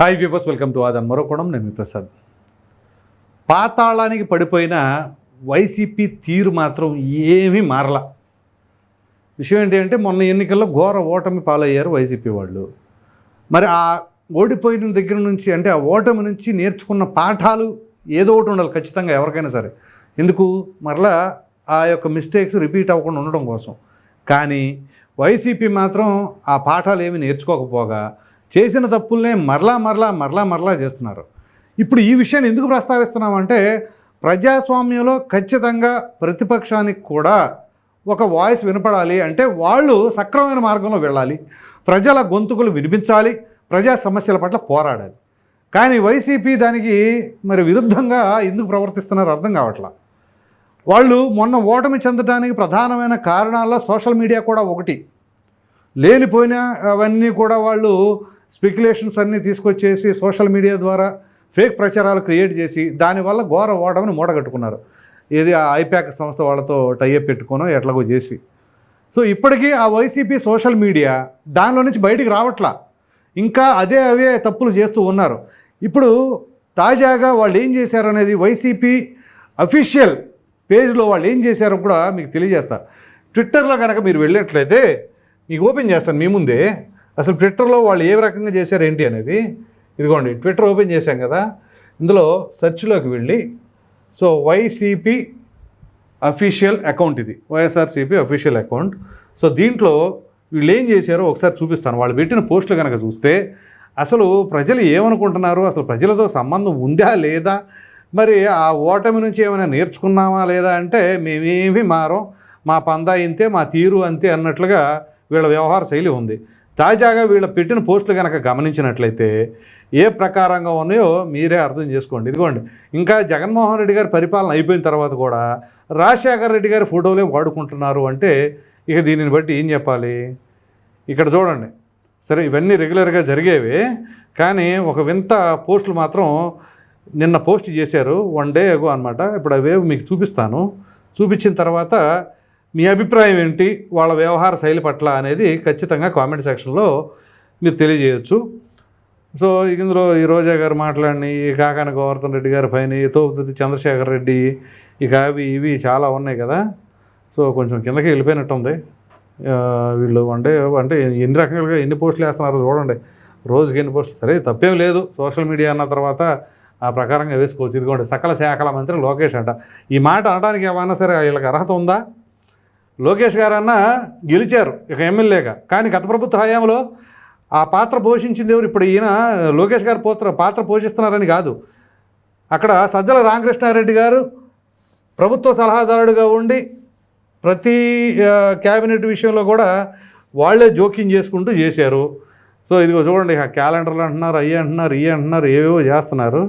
Hi viewers welcome to ఆదాన్ మరో కోణం నేను ప్రసాద్ పాతాళానికి పడిపోయిన వైసీపీ తీరు మాత్రం ఏమీ మారల. విషయం ఏంటి అంటే మొన్న ఎన్నికల్లో ఘోర ఓటమి పాలయ్యారు వైసీపీ వాళ్ళు. మరి ఆ ఓడిపోయిన దగ్గర నుంచి అంటే ఆ ఓటమి నుంచి నేర్చుకున్న పాఠాలు ఏదో ఒకటి ఉండాలి ఖచ్చితంగా ఎవరికైనా సరే. ఎందుకు? మరలా ఆ యొక్క మిస్టేక్స్ రిపీట్ అవ్వకుండా ఉండడం కోసం. కానీ వైసీపీ మాత్రం ఆ పాఠాలు ఏమి నేర్చుకోకపోగా చేసిన తప్పుల్నే మరలా మరలా మరలా మరలా చేస్తున్నారు. ఇప్పుడు ఈ విషయాన్ని ఎందుకు ప్రస్తావిస్తున్నామంటే ప్రజాస్వామ్యంలో ఖచ్చితంగా ప్రతిపక్షానికి కూడా ఒక వాయిస్ వినపడాలి అంటే వాళ్ళు సక్రమమైన మార్గంలో వెళ్ళాలి. ప్రజల గొంతుకులు వినిపించాలి. ప్రజా సమస్యల పట్ల పోరాడాలి. కానీ వైసీపీ దానికి మరి విరుద్ధంగా ఎందుకు ప్రవర్తిస్తున్నారో అర్థం కావట్లా. వాళ్ళు మొన్న ఓటమి చెందడానికి ప్రధానమైన కారణాల్లో సోషల్ మీడియా కూడా ఒకటి. లేనిపోయిన అవన్నీ కూడా వాళ్ళు స్పెక్యులేషన్స్ అన్నీ తీసుకొచ్చేసి సోషల్ మీడియా ద్వారా ఫేక్ ప్రచారాలు క్రియేట్ చేసి దానివల్ల ఘోర ఓడమని మూడగట్టుకున్నారు. ఏది ఆ ఐప్యాక్ సంస్థ వాళ్ళతో టైఅప్ పెట్టుకోనో ఎట్లాగో చేసి. సో ఇప్పటికీ ఆ వైసీపీ సోషల్ మీడియా దానిలో నుంచి బయటికి రావట్లా. ఇంకా అదే అవే తప్పులు చేస్తూ ఉన్నారు. ఇప్పుడు తాజాగా వాళ్ళు ఏం చేశారు అనేది వైసీపీ అఫీషియల్ పేజ్లో వాళ్ళు ఏం చేశారో కూడా మీకు తెలియజేస్తా. ట్విట్టర్లో కనుక మీరు వెళ్ళినట్లయితే మీకు ఓపెన్ చేస్తాను మీ ముందే. అసలు ట్విట్టర్లో వాళ్ళు ఏ రకంగా చేశారు ఏంటి అనేది? ఇదిగోండి ట్విట్టర్ ఓపెన్ చేశాం కదా ఇందులో సెర్చ్లోకి వెళ్ళి సో వైసీపీ అఫీషియల్ అకౌంట్ ఇది వైఎస్ఆర్సీపీ అఫీషియల్ అకౌంట్. సో దీంట్లో వీళ్ళు ఏం చేశారో ఒకసారి చూపిస్తాను. వాళ్ళు పెట్టిన పోస్టులు కనుక చూస్తే అసలు ప్రజలు ఏమనుకుంటున్నారు? అసలు ప్రజలతో సంబంధం ఉందా లేదా? మరి ఆ ఓటమి నుంచి ఏమైనా నేర్చుకున్నామా లేదా అంటే మేమేమి మారం మా పందా ఇంతే మా తీరు అంతే అన్నట్లుగా వీళ్ళ వ్యవహార శైలి ఉంది. తాజాగా వీళ్ళ పెట్టిన పోస్టులు కనుక గమనించినట్లయితే ఏ ప్రకారంగా ఉన్నాయో మీరే అర్థం చేసుకోండి. ఇదిగోండి ఇంకా జగన్మోహన్ రెడ్డి గారి పరిపాలన అయిపోయిన తర్వాత కూడా రాజశేఖర రెడ్డి గారి ఫోటోలే వాడుకుంటున్నారు అంటే ఇక దీనిని బట్టి ఏం చెప్పాలి? ఇక్కడ చూడండి సరే ఇవన్నీ రెగ్యులర్గా జరిగేవి కానీ ఒక వింత పోస్టులు మాత్రం నిన్న పోస్ట్ చేశారు వన్ డే అగో అనమాట ఇప్పుడు అవే మీకు చూపిస్తాను. చూపించిన తర్వాత మీ అభిప్రాయం ఏంటి? వాళ్ళ వ్యవహార శైలి పట్ల అనేది ఖచ్చితంగా కామెంట్ సెక్షన్లో మీరు తెలియజేయచ్చు. సో ఇందులో ఈ రోజా గారు మాట్లాడిని ఈ కాకాన గోవర్ధన్ రెడ్డి గారి పైన ఈ చంద్రశేఖర్ రెడ్డి ఇక అవి ఇవి చాలా ఉన్నాయి కదా. సో కొంచెం కిందకి వెళ్ళిపోయినట్టు ఉంది. వీళ్ళు అంటే అంటే ఎన్ని రకాలుగా ఎన్ని పోస్టులు వేస్తున్నారో చూడండి. రోజుకి ఎన్ని పోస్టులు? సరే తప్పేం లేదు. సోషల్ మీడియా అన్న తర్వాత ఆ ప్రకారంగా వేసుకోవచ్చు. ఇదిగోండి సకల శాఖల మంత్రి లోకేష్ అంట. ఈ మాట అనడానికి ఏమైనా సరే వీళ్ళకి అర్హత ఉందా? లోకేష్ గారన్నా గెలిచారు ఇక ఎమ్మెల్యేగా. కానీ గత ప్రభుత్వ హయాంలో ఆ పాత్ర పోషించింది ఎవరు? ఇప్పుడు ఈయన లోకేష్ గారు పోత్ర పాత్ర పోషిస్తున్నారని కాదు. అక్కడ సజ్జల రామకృష్ణారెడ్డి గారు ప్రభుత్వ సలహాదారుడిగా ఉండి ప్రతి క్యాబినెట్ విషయంలో కూడా వాళ్ళే జోక్యం చేసుకుంటూ చేశారు. సో ఇదిగో చూడండి ఇక క్యాలెండర్లు అంటున్నారు అయ్యి అంటున్నారు ఇవి అంటున్నారు ఏవేవో చేస్తున్నారు.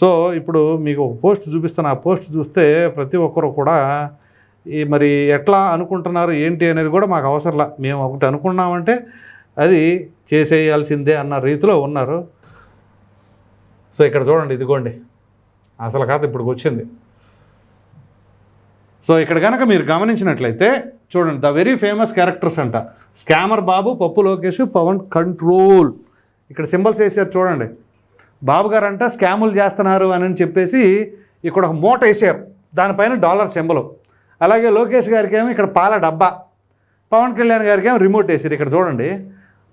సో ఇప్పుడు మీకు ఒక పోస్ట్ చూపిస్తాను. ఆ పోస్ట్ చూస్తే ప్రతి ఒక్కరు కూడా ఈ మరి ఎట్లా అనుకుంటున్నారు ఏంటి అనేది కూడా మాకు అవసరంలా. మేము ఒకటి అనుకున్నామంటే అది చేసేయాల్సిందే అన్న రీతిలో ఉన్నారు. సో ఇక్కడ చూడండి ఇదిగోండి. అసలు కాదు ఇప్పుడు వచ్చింది. సో ఇక్కడ కనుక మీరు గమనించినట్లయితే చూడండి ద వెరీ ఫేమస్ క్యారెక్టర్స్ అంట. Scammer Babu Pappu Lokesh Pavan control. ఇక్కడ సింబల్స్ వేసారు చూడండి. బాబు గారు అంట స్కాములు చేస్తున్నారు అని చెప్పేసి ఇక్కడ ఒక మూట వేసారు దానిపైన డాలర్ సింబలు. అలాగే లోకేష్ గారికి ఏమో ఇక్కడ పాల డబ్బా. పవన్ కళ్యాణ్ గారికి ఏమో రిమోట్ వేసారు ఇక్కడ చూడండి.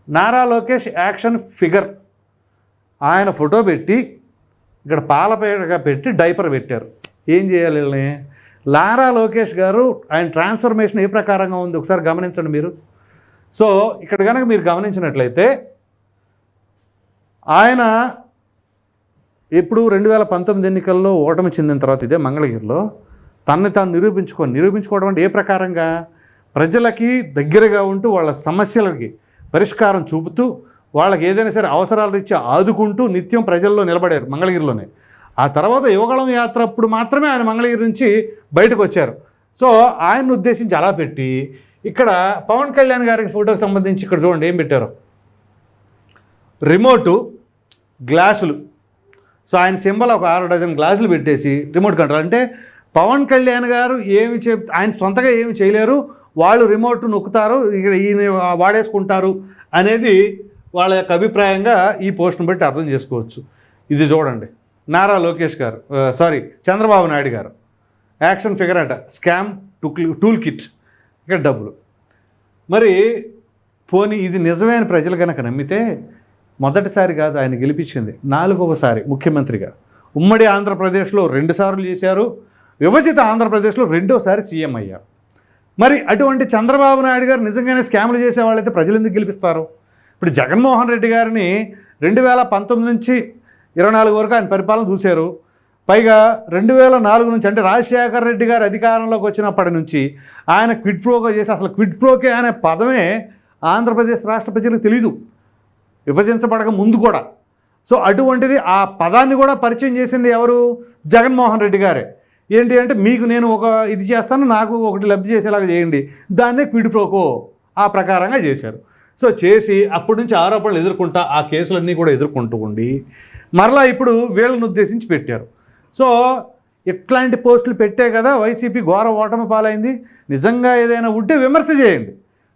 Nara Lokesh action figure. ఆయన ఫోటో పెట్టి ఇక్కడ పాలపేటగా పెట్టి డైపర్ పెట్టారు. ఏం చేయాలి వీళ్ళని? లారా లోకేష్ గారు ఆయన ట్రాన్స్ఫర్మేషన్ ఏ ప్రకారంగా ఉంది? ఒకసారి గమనించండి మీరు. సో ఇక్కడ కనుక మీరు గమనించినట్లయితే ఆయన ఇప్పుడు రెండు వేల పంతొమ్మిది ఎన్నికల్లో ఓటమి చెందిన తర్వాత ఇదే మంగళగిరిలో తనని తాను నిరూపించుకొని. నిరూపించుకోవడం అంటే ఏ ప్రకారంగా? ప్రజలకి దగ్గరగా ఉంటూ వాళ్ళ సమస్యలకి పరిష్కారం చూపుతూ వాళ్ళకి ఏదైనా సరే అవసరాలు ఇచ్చి ఆదుకుంటూ నిత్యం ప్రజల్లో నిలబడారు మంగళగిరిలోనే. ఆ తర్వాత యువగళం యాత్ర అప్పుడు మాత్రమే ఆయన మంగళగిరి నుంచి బయటకు వచ్చారు. సో ఆయన్ని ఉద్దేశించి అలా పెట్టి ఇక్కడ పవన్ కళ్యాణ్ గారికి ఫోటోకి సంబంధించి ఇక్కడ చూడండి ఏం పెట్టారు. రిమోటు గ్లాసులు. సో ఆయన సింబల్ ఒక ఆరు డజన్ గ్లాసులు పెట్టేసి రిమోట్ కంట్రోల్ అంటే పవన్ కళ్యాణ్ గారు ఏమి చెప్ ఆయన సొంతగా ఏమి చేయలేరు. వాళ్ళు రిమోట్ నొక్కుతారు. ఇక్కడ ఈయన వాడేసుకుంటారు అనేది వాళ్ళ యొక్క అభిప్రాయంగా ఈ పోస్ట్ను బట్టి అర్థం చేసుకోవచ్చు. ఇది చూడండి. నారా లోకేష్ గారు sorry Chandrababu Naidu garu. Action figure అట. స్కామ్ టూల్ కిట్ ఇక్కడ డబ్బులు. మరి పోనీ ఇది నిజమైన ప్రజలు కనుక నమ్మితే మొదటిసారి కాదు ఆయన గెలిపించింది. నాలుగవసారి ముఖ్యమంత్రిగా. ఉమ్మడి ఆంధ్రప్రదేశ్లో రెండుసార్లు చేశారు. విభజిత ఆంధ్రప్రదేశ్లో రెండోసారి సీఎం అయ్యారు. మరి అటువంటి చంద్రబాబు నాయుడు గారు నిజంగానే స్కామ్లు చేసే వాళ్ళైతే ప్రజలు ఎందుకు గెలిపిస్తారు? ఇప్పుడు జగన్మోహన్ రెడ్డి గారిని రెండు వేల పంతొమ్మిది నుంచి ఇరవై నాలుగు వరకు ఆయన పరిపాలన చూశారు. పైగా రెండు వేల నాలుగు నుంచి అంటే రాజశేఖర రెడ్డి గారు అధికారంలోకి వచ్చినప్పటి నుంచి ఆయన క్విడ్ ప్రోగా చేసి అసలు క్విడ్ ప్రోకే అనే పదమే ఆంధ్రప్రదేశ్ రాష్ట్ర ప్రజలకు తెలీదు. విభజించబడక ముందు కూడా. సో అటువంటిది ఆ పదాన్ని కూడా పరిచయం చేసింది ఎవరు? జగన్మోహన్ రెడ్డి గారే. ఏంటి అంటే మీకు నేను ఒక ఇది చేస్తాను నాకు ఒకటి లబ్ధి చేసేలాగా చేయండి. దాన్నే పిడిప్రోకో ఆ ప్రకారంగా చేశారు. సో చేసి అప్పటి నుంచి ఆరోపణలు ఎదుర్కొంటా ఆ కేసులన్నీ కూడా ఎదుర్కొంటూ ఉండి మరలా ఇప్పుడు వీళ్ళని ఉద్దేశించి పెట్టారు. సో ఇట్లాంటి పోస్టులు పెట్టే కదా వైసీపీ ఘోర ఓటమి పాలైంది. నిజంగా ఏదైనా ఉంటే విమర్శ చేయండి.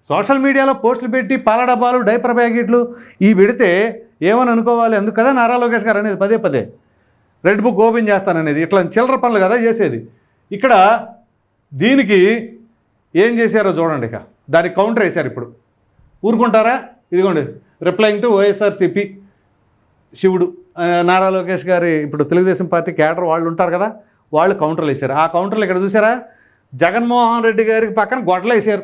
సోషల్ మీడియాలో పోస్టులు పెట్టి పాల డబ్బాలు డైపర్ ప్యాకెట్లు ఈ పెడితే ఏమని అనుకోవాలి? ఎందుకు కదా నారా లోకేష్ గారు అనేది పదే పదే రెడ్ బుక్ ఓపెన్ చేస్తాననేది. ఇట్లా చిల్లర పనులు కదా చేసేది. ఇక్కడ దీనికి ఏం చేశారో చూడండి ఇక. దానికి కౌంటర్ వేశారు ఇప్పుడు. ఊరుకుంటారా? ఇదిగోండి. రిప్లైంగ్ టు వైఎస్ఆర్సిపి శివుడు నారా లోకేష్ గారి ఇప్పుడు తెలుగుదేశం పార్టీ క్యాడర్ వాళ్ళు ఉంటారు కదా వాళ్ళు కౌంటర్లు వేశారు. ఆ కౌంటర్లు ఇక్కడ చూసారా జగన్మోహన్ రెడ్డి గారికి పక్కన గొడ్డలు వేశారు.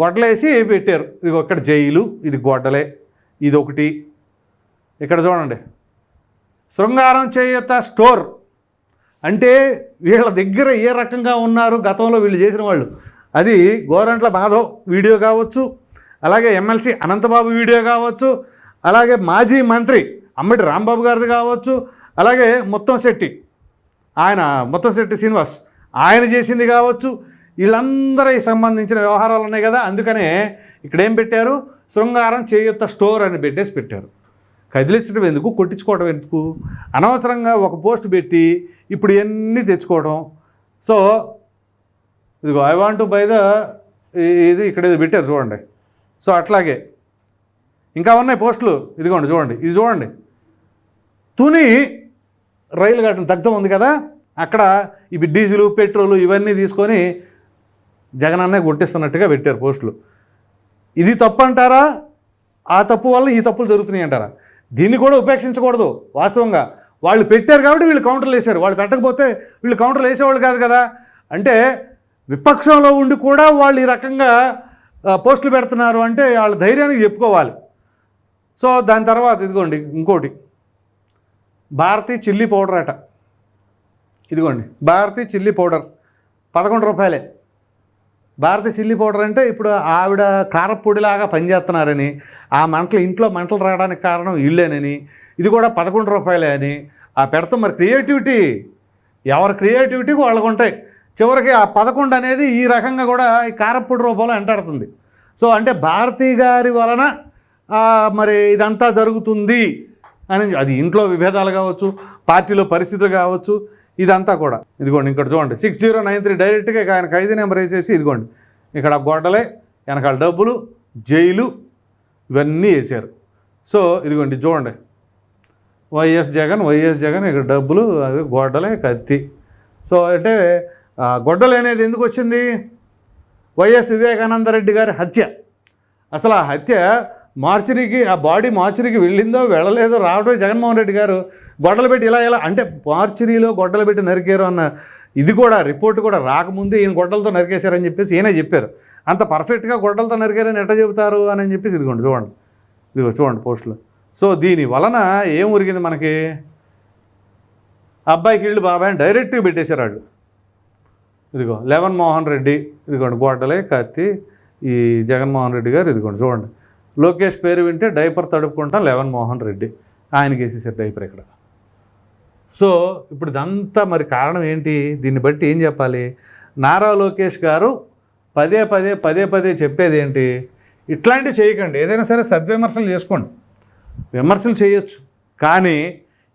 గొడ్డలు వేసి పెట్టారు. ఇది ఇక్కడ జైలు ఇది గొడ్డలే ఇది ఒకటి ఇక్కడ చూడండి. శృంగారం చేయత స్టోర్. అంటే వీళ్ళ దగ్గర ఏ రకంగా ఉన్నారు గతంలో వీళ్ళు చేసిన వాళ్ళు. అది గోరంట్ల మాధవ్ వీడియో కావచ్చు అలాగే ఎమ్మెల్సీ అనంతబాబు వీడియో కావచ్చు అలాగే మాజీ మంత్రి అమ్మటి రాంబాబు గారిది కావచ్చు అలాగే మొత్తం శెట్టి ఆయన మొత్తం శెట్టి శ్రీనివాస్ ఆయన చేసింది కావచ్చు. వీళ్ళందరికి సంబంధించిన వ్యవహారాలు ఉన్నాయి కదా అందుకనే ఇక్కడేం పెట్టారు? శృంగారం చేయొత్త స్టోర్ అని పెట్టేసి పెట్టారు. కదిలించడం ఎందుకు? కొట్టించుకోవడం ఎందుకు? అనవసరంగా ఒక పోస్ట్ పెట్టి ఇప్పుడు ఇవన్నీ తెచ్చుకోవడం. సో ఇదిగో ఐ వాంట్ బై ద ఇది ఇక్కడ ఇది పెట్టారు చూడండి. సో అట్లాగే. ఇంకా ఉన్నాయి పోస్టులు. ఇదిగోండి చూడండి. ఇది చూడండి. తుని రైలు కట్టిన దగ్ధం ఉంది కదా? అక్కడ ఇవి డీజిల్ పెట్రోలు ఇవన్నీ తీసుకొని జగన్ అన్నే కొట్టిస్తున్నట్టుగా పెట్టారు పోస్టులు. ఇది తప్పు అంటారా? ఆ తప్పు వల్ల ఈ తప్పులు జరుగుతున్నాయి అంటారా? దీన్ని కూడా ఉపేక్షించకూడదు వాస్తవంగా. వాళ్ళు పెట్టారు కాబట్టి వీళ్ళు కౌంటర్లు వేశారు. వాళ్ళు పెట్టకపోతే వీళ్ళు కౌంటర్లు వేసేవాళ్ళు కాదు కదా. అంటే విపక్షంలో ఉండి కూడా వాళ్ళు ఈ రకంగా పోస్టులు పెడుతున్నారు అంటే వాళ్ళ ధైర్యానికి చెప్పుకోవాలి. సో దాని తర్వాత ఇదిగోండి ఇంకోటి. భారతీ చిల్లీ పౌడర్ అట. ఇదిగోండి భారతీ చిల్లీ పౌడర్ పదకొండు రూపాయలే. భారతి చిల్లీ పౌడర్ అంటే ఇప్పుడు ఆవిడ కారపొడిలాగా పనిచేస్తున్నారని ఆ మంటలు ఇంట్లో మంటలు రావడానికి కారణం ఇల్లేనని ఇది కూడా పదకొండు రూపాయలే అని ఆ పెడతాం మరి క్రియేటివిటీ. ఎవరి క్రియేటివిటీ వాళ్ళకు ఉంటాయి. చివరికి ఆ పదకొండు అనేది ఈ రకంగా కూడా ఈ కారపొడి రూపంలో వెంటాడుతుంది సో అంటే భారతీ గారి వలన మరి ఇదంతా జరుగుతుంది అని అది ఇంట్లో విభేదాలు కావచ్చు పార్టీలో పరిస్థితులు కావచ్చు ఇదంతా కూడా. ఇదిగోండి ఇక్కడ చూడండి. సిక్స్ జీరో నైన్ త్రీ డైరెక్ట్గా ఆయన ఖైదీ నెంబర్ వేసేసి ఇదిగోండి. ఇక్కడ గొడ్డలే వెనకాల డబ్బులు జైలు ఇవన్నీ వేసారు సో ఇదిగోండి చూడండి. వైఎస్ జగన్ వైఎస్ జగన్ ఇక్కడ డబ్బులు అది గొడ్డలే కత్తి. సో అంటే గొడ్డలు అనేది ఎందుకు వచ్చింది? వైఎస్ వివేకానంద రెడ్డి గారి హత్య. అసలు ఆ హత్య మార్చరీకి ఆ బాడీ మార్చరీకి వెళ్ళిందో వెళ్ళలేదో రావడం జగన్మోహన్ రెడ్డి గారు గొడ్డలు పెట్టి ఇలా ఇలా అంటే మార్చరీలో గొడ్డలు పెట్టి నరికారు అన్న ఇది కూడా రిపోర్ట్ కూడా రాకముందే ఈయన గొడ్డలతో నరికేశారని చెప్పేసి ఈయనే చెప్పారు. అంత పర్ఫెక్ట్గా గొడ్డలతో నరికారని ఎట్లా చెబుతారు అని చెప్పేసి ఇదిగోండి చూడండి. ఇదిగో చూడండి పోస్టులు. సో దీని వలన ఏం ఉరిగింది మనకి? అబ్బాయికి ఇళ్ళు బాబాయ్ అని డైరెక్ట్గా పెట్టేశారు వాళ్ళు ఇదిగో లెవెన్ మోహన్ రెడ్డి ఇదిగోండి గొడ్డలే కత్తి ఈ జగన్మోహన్ రెడ్డి గారు ఇదిగోండి చూడండి. లోకేష్ పేరు వింటే డైపర్ తడుపుకుంటాం లెవెన్ మోహన్ రెడ్డి. ఆయనకి వేసేసారు డైపర్ ఇక్కడ. సో ఇప్పుడు ఇదంతా మరి కారణం ఏంటి? దీన్ని బట్టి ఏం చెప్పాలి? నారా లోకేష్ గారు పదే పదే పదే పదే చెప్పేది ఏంటి ఇట్లాంటివి చేయకండి. ఏదైనా సరే సద్విమర్శలు చేసుకోండి. విమర్శలు చేయొచ్చు. కానీ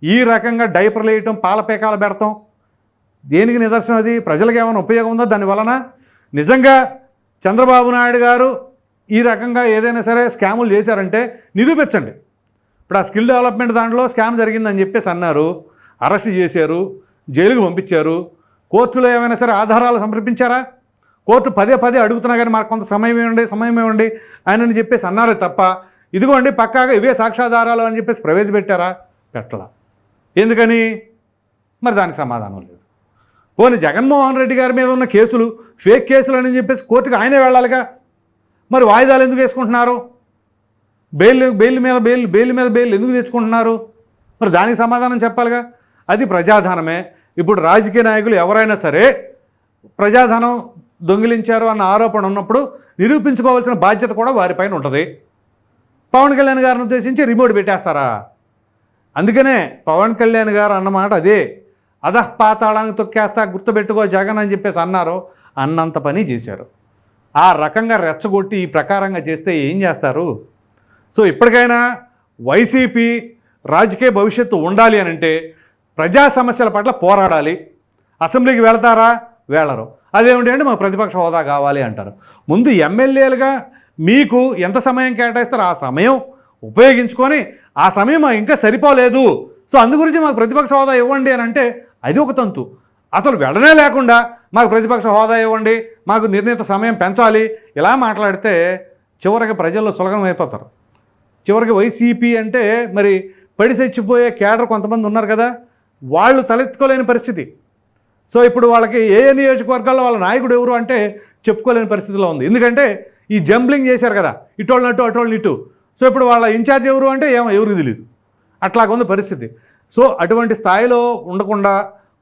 ఈ రకంగా డైపర్లు వేయటం పాలపేకాలు పెడతాం. దేనికి నిదర్శనం అది? ప్రజలకు ఏమైనా ఉపయోగం ఉందా దాని వలన? నిజంగా చంద్రబాబు నాయుడు గారు ఈ రకంగా ఏదైనా సరే స్కాములు చేశారంటే నిరూపించండి. ఇప్పుడు ఆ స్కిల్ డెవలప్మెంట్ దాంట్లో స్కామ్ జరిగిందని చెప్పేసి అన్నారు. అరెస్ట్ చేశారు జైలుకు పంపించారు. కోర్టులో ఏమైనా సరే ఆధారాలు సమర్పించారా? కోర్టు పదే పదే అడుగుతున్నా కానీ మాకు కొంత సమయం ఇవ్వండి సమయం ఇవ్వండి ఆయనని చెప్పేసి అన్నారే తప్ప ఇదిగోండి పక్కాగా ఇవే సాక్ష్యాధారాలు అని చెప్పేసి ప్రవేశపెట్టారా? పెట్టలా. ఎందుకని? మరి దానికి సమాధానం లేదు. పోనీ జగన్మోహన్ రెడ్డి గారి మీద ఉన్న కేసులు ఫేక్ కేసులు అని చెప్పేసి కోర్టుకు ఆయనే వెళ్ళాలిగా? మరి వాయిదాలు ఎందుకు వేసుకుంటున్నారు? బెయిల్ బెయిల్ మీద బెయిల్ బెయిల్ మీద బెయిల్ ఎందుకు తెచ్చుకుంటున్నారు? మరి దానికి సమాధానం చెప్పాలిగా? అది ప్రజాధనమే. ఇప్పుడు రాజకీయ నాయకులు ఎవరైనా సరే ప్రజాధనం దొంగిలించారు అన్న ఆరోపణ ఉన్నప్పుడు నిరూపించుకోవాల్సిన బాధ్యత కూడా వారిపైన ఉంటుంది. పవన్ కళ్యాణ్ గారిని ఉద్దేశించి రిమోట్ పెట్టేస్తారా? అందుకనే పవన్ కళ్యాణ్ గారు అన్నమాట అదే. అధః పాతాళానికి తొక్కేస్తా గుర్తుపెట్టుకో జగన్ అని చెప్పేసి అన్నారు. అన్నంత పని చేశారు. ఆ రకంగా రెచ్చగొట్టి ఈ ప్రకారంగా చేస్తే ఏం చేస్తారు? సో ఇప్పటికైనా వైసీపీ రాజకీయ భవిష్యత్తు ఉండాలి అని అంటే ప్రజా సమస్యల పట్ల పోరాడాలి. అసెంబ్లీకి వెళతారా? వెళ్ళరు అదేమిటి అంటే మాకు ప్రతిపక్ష హోదా కావాలి అంటారు. ముందు ఎమ్మెల్యేలుగా మీకు ఎంత సమయం కేటాయిస్తారో? ఆ సమయం ఉపయోగించుకొని ఆ సమయం మాకు ఇంకా సరిపోలేదు. సో అందు గురించి మాకు ప్రతిపక్ష హోదా ఇవ్వండి అని అంటే అది ఒక తంతు. అసలు వెళ్ళనే లేకుండా మాకు ప్రతిపక్ష హోదా ఇవ్వండి మాకు నిర్ణీత సమయం పెంచాలి ఇలా మాట్లాడితే చివరికి ప్రజల్లో సులగనం అయిపోతారు. చివరికి వైసీపీ అంటే మరి పడి చచ్చిపోయే కేడర్ కొంతమంది ఉన్నారు కదా వాళ్ళు తలెత్తుకోలేని పరిస్థితి. సో ఇప్పుడు వాళ్ళకి ఏ ఏ నియోజకవర్గాల్లో వాళ్ళ నాయకుడు ఎవరు అంటే చెప్పుకోలేని పరిస్థితిలో ఉంది. ఎందుకంటే ఈ జంబ్లింగ్ చేశారు కదా ఇటోళ్ళు అటు అటోళ్ళు ఇటు సో ఇప్పుడు వాళ్ళ ఇన్ఛార్జ్ ఎవరు అంటే ఏమో ఎవరికి తెలియదు అట్లాగుంది పరిస్థితి. సో అటువంటి స్థాయిలో ఉండకుండా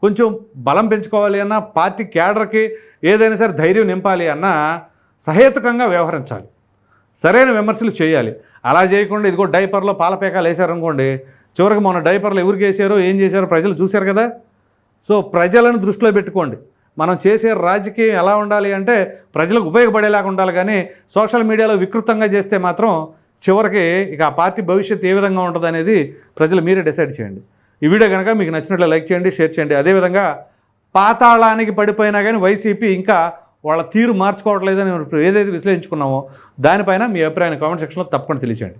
కొంచెం బలం పెంచుకోవాలి అన్న పార్టీ క్యాడర్కి ఏదైనా సరే ధైర్యం నింపాలి అన్న సహేతుకంగా వ్యవహరించాలి. సరైన విమర్శలు చేయాలి. అలా చేయకుండా ఇదిగో డైపర్లో పాలపేకాలు వేశారనుకోండి చివరికి మొన్న డైపర్లు ఎవరికి వేసారో ఏం చేశారో ప్రజలు చూశారు కదా? సో ప్రజలను దృష్టిలో పెట్టుకోండి. మనం చేసే రాజకీయం ఎలా ఉండాలి అంటే ప్రజలకు ఉపయోగపడేలాగా ఉండాలి కానీ సోషల్ మీడియాలో వికృతంగా చేస్తే మాత్రం చివరికి ఇక ఆ పార్టీ భవిష్యత్తు ఏ విధంగా ఉంటుంది అనేది ప్రజలు మీరే డిసైడ్ చేయండి. ఈ వీడియో కనుక మీకు నచ్చినట్లు లైక్ చేయండి షేర్ చేయండి. అదేవిధంగా పాతాళానికి పడిపోయినా కానీ వైసీపీ ఇంకా వాళ్ళ తీరు మార్చుకోవట్లేదని ఏదైతే విశ్లేషించుకున్నామో దానిపైన మీ అభిప్రాయాన్ని కామెంట్ సెక్షన్లో తప్పకుండా తెలియచేయండి.